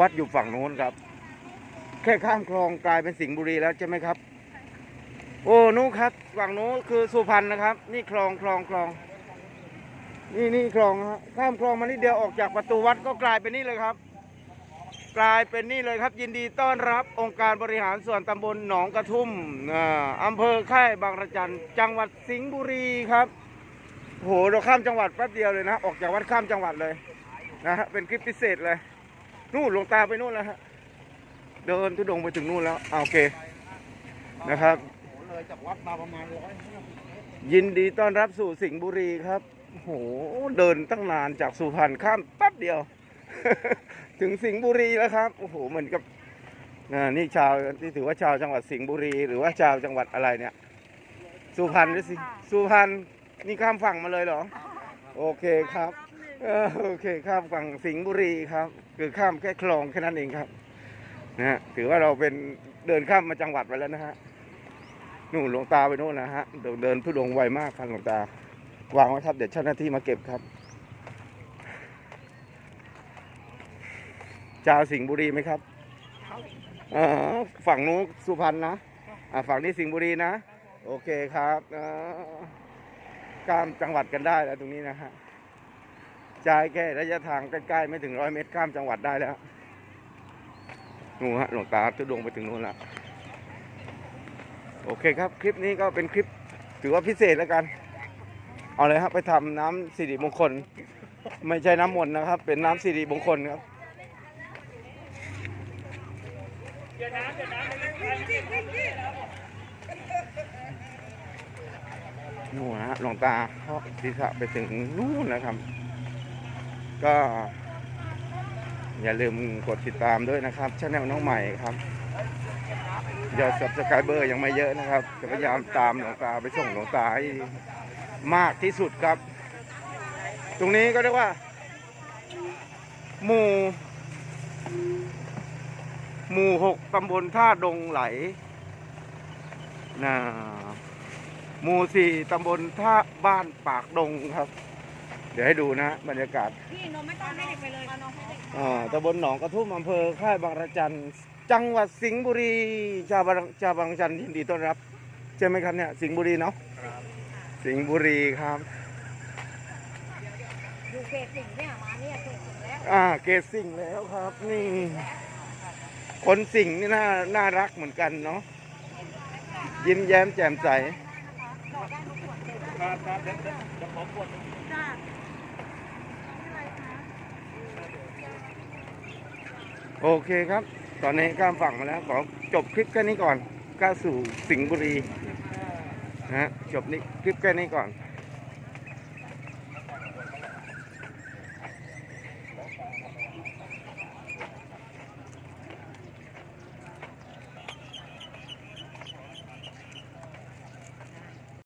วัดอยู่ฝั่งโน้นครับ แค่ข้ามคลองกลายเป็นสิงห์บุรีแล้วใช่ไหมครับ โอ้นู้นครับฝั่งโน้นคือสุพรรณนะครับ นี่คลองคลองคลอง นี่นี่คลองฮะข้ามคลองมานิดเดียวออกจากประตูวัดก็กลายเป็นนี่เลยครับ กลายเป็นนี่เลยครับ ยินดีต้อนรับองค์การบริหารส่วนตำบลหนองกระทุ่มอ่าอำเภอค่ายบางระจันจังหวัดสิงห์บุรีครับโหเราข้ามจังหวัดแป๊บเดียวเลยนะ ออกจากวัดข้ามจังหวัดเลยนะฮะเป็นคลิปพิเศษเลย นู่นลงตาไปนู่นแล้วฮะ เดินทุดงไปถึงนู่นแล้วอ่าโอเคนะครับ เลยจากวัดมาประมาณร้อยยินดีต้อนรับสู่สิงห์บุรีครับโอ้โหเดินตั้งนานจากสุพรรณข้ามแป๊บเดียว ถึงสิงห์บุรีแล้วครับโอ้โหเหมือนกับอ่านี่ชาวที่ถือว่าชาวจังหวัดสิงห์บุรี หรือว่าชาวจังหวัดอะไรเนี่ย สุพรรณหรือสิสุพรรณนี่ข้ามฝั่งมาเลยเหรอ โอเคครับ เออโอเคข้ามฝั่งสิงห์บุรีครับ คือข้ามแค่คลองแค่นั้นเองครับนะฮะถือว่าเราเป็นเดินข้ามมาจังหวัดไปแล้วนะฮะนู่นหลวงตาไปนู่นนะฮะเดินเดินทุดงค์ไวมากครับหลวงตาวางไว้ครับเดี๋ยวเจ้าหน้าที่มาเก็บครับชาวสิงห์บุรีไหมครับอ่าฝั่งนู้นสุพรรณนะอ่าฝั่งนี้สิงห์บุรีนะ โอเคครับอ่าข้ามจังหวัดกันได้แล้วตรงนี้นะฮะ จ่ายแค่ระยะทางใกล้ๆไม่ถึงร้อยเมตรข้ามจังหวัดได้แล้วนู่นฮะหลวงตาทุดงไปถึงนู้นล้วโอเคครับ คลิปนี้ก็เป็นคลิปถือว่าพิเศษแล้วกัน เอาเลยครับไปทำน้ำสิริมงคล ไม่ใช่น้ำมนต์นะครับ เป็นน้ำสิริมงคลครับนู่นนะฮะหลวงตาเขาศีรษะไปถึงนู่นนะครับ ก็ อย่าลืมกดติดตามด้วยนะครับช anel น้องใหม่ครับยอด subscriber ยังไม่เยอะนะครับ จะพยายามตามหลวงตาไปส่งหลวงตาให้มากที่สุดครับ ตรงนี้ก็เรียกว่า หมู่ หมู่หกตำบลท่าดงไหลนะหมู่สี่ตำบลท่าบ้านปากดงครับ เดี๋ยวให้ดูนะบรรยากาศพี่นมไม่ต้องให้เด็กไปเลยเอานมให้เด็กอ่าตำบลหนองกระทุ่มอำเภอค่ายบางระจัน จังหวัดสิงห์บุรีชาวบางชาวบางระจันยินดีต้อนรับใช่ไหมครับเนี่ยสิงห์บุรีเนาะสิงห์บุรีครับ อยู่เขตสิงห์เนี่ยมาเนี่ยเขตสิงห์แล้วอ่าเกตสิงห์แล้วครับ นี่ คนสิงห์นี่น่าน่ารักเหมือนกันเนาะยิ้มแย้มแจ่มใสต่อได้ทุกขวดเลยครับครับเดี๋ยวเดี๋ยวเดี๋ยวขอขวดหนึ่ง จ้า โอเคครับ ตอนนี้ข้ามฝั่งมาแล้ว ขอจบคลิปแค่นี้ก่อนก้าสู่สิงห์บุรีนะฮะจบนี้คลิปแค่นี้ก่อน